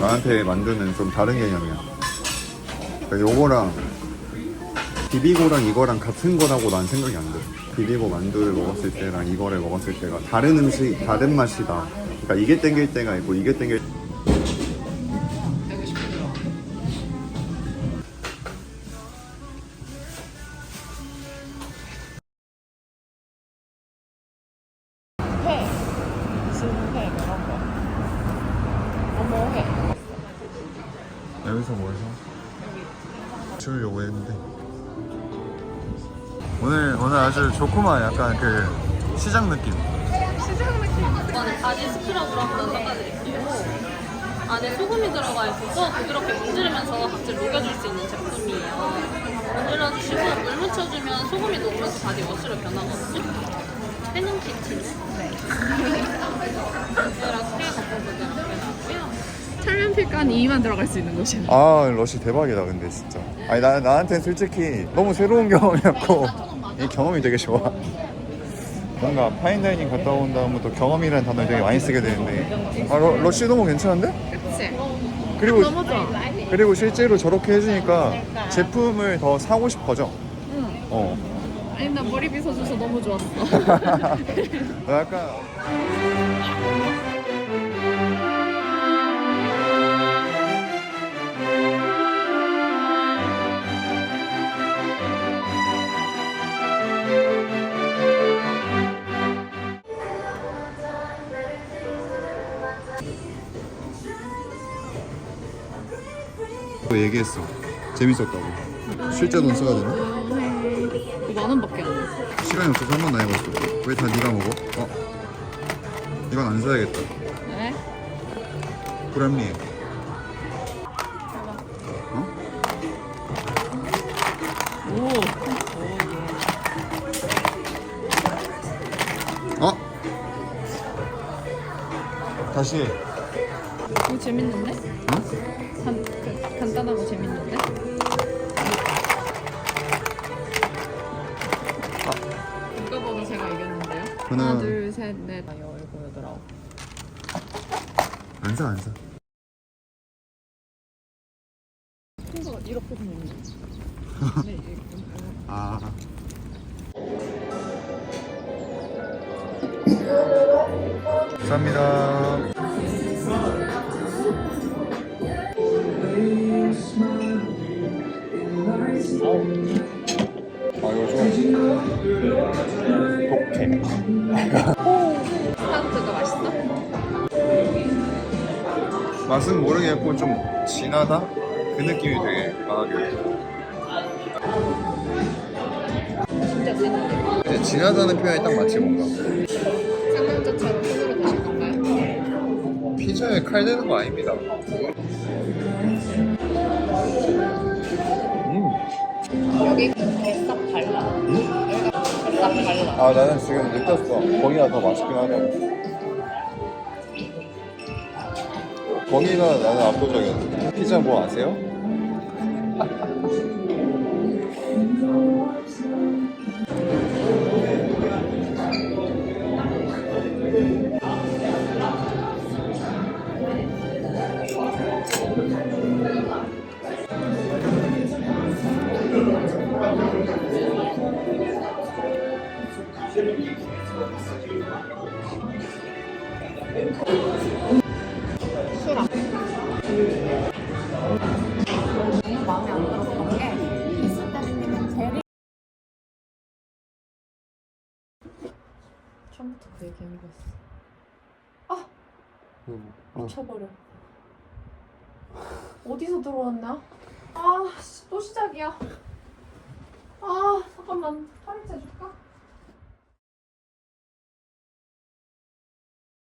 나한테 만두는 좀 다른 개념이야. 그러니까 요거랑 비비고랑 이거랑 같은 거라고 난 생각이 안 돼. 비비고 만두를 먹었을 때랑 이거를 먹었을 때가 다른 음식, 다른 맛이다. 그러니까 이게 땡길 때가 있고 이게 땡길 회, 진회 이런 거. 어머회. 여기서 뭐 해서? 줄 요구했는데 오늘 오늘 아주 좋구만 약간 그 시장 느낌 이거는 바지 스크럽으로 한번 닦아드릴게요. 안에 소금이 들어가 있어서 부드럽게 문지르면서 각질 녹여줄 수 있는 제품이에요. 문질러주시고 물 묻혀주면 소금이 녹으면서 바디 워시로 변하거든요. 해능 키친. 네. 필간 2만 들어갈 수 있는 곳이네. 아 러시 대박이다 근데 진짜 아니 나, 나한테는 솔직히 너무 새로운 경험이었고 이 경험이 되게 좋아 뭔가 파인다이닝 갔다 온 다음부터 경험이라는 단어를 되게 많이 쓰게 되는데 아 러, 러시 너무 괜찮은데? 그치? 그리고 좋아. 그리고 실제로 저렇게 해주니까 제품을 더 사고 싶어져 응. 어 아니, 나 머리 빗어줘서 너무 좋았어. 약간 또 얘기했어 재밌었다고 실제 돈 써야 되나? 이거 만 원밖에 안 돼. 시간이 없어서 한번더 해봤어. 왜 다 네가 먹어? 어? 이건 안 사야겠다. 네? 브람리. 어? 오. 어? 다시. 해. 이거 재밌는데? 응? 간, 그, 간단하고 재밌는데? 누가 봐도 제가 이겼는데요? 저는- 하나, 둘, 셋, 넷, 아, 열, 일곱, 여덟, 아홉. 안 사, 안 사. 친구가 이렇게 생겼네. 네, 이렇게. 아. 감사합니다. 아좀 독해. 스타트가 맛있어? 맛은 모르겠고 좀 진하다? 그 느낌이 되게 강하게. 진짜 진한데? 근데 진하다는 표현이 딱 맞지 뭔가. 쌍남자처럼 손으로 드실 건가요? 피자에 칼 대는 거 아닙니다. 음. 여기 뱃싹 달라. 여기가 뱃싹 달라. 아 나는 지금 느꼈어. 거기가 더 맛있긴 하다고. 거기가 나는 압도적이었어. 피자 뭐 아세요? 처음부터 그 얘기 한 거였어 아 미쳐버려 어디서 들어왔나? 아또 시작이야 아 잠깐만 파리채 줄까?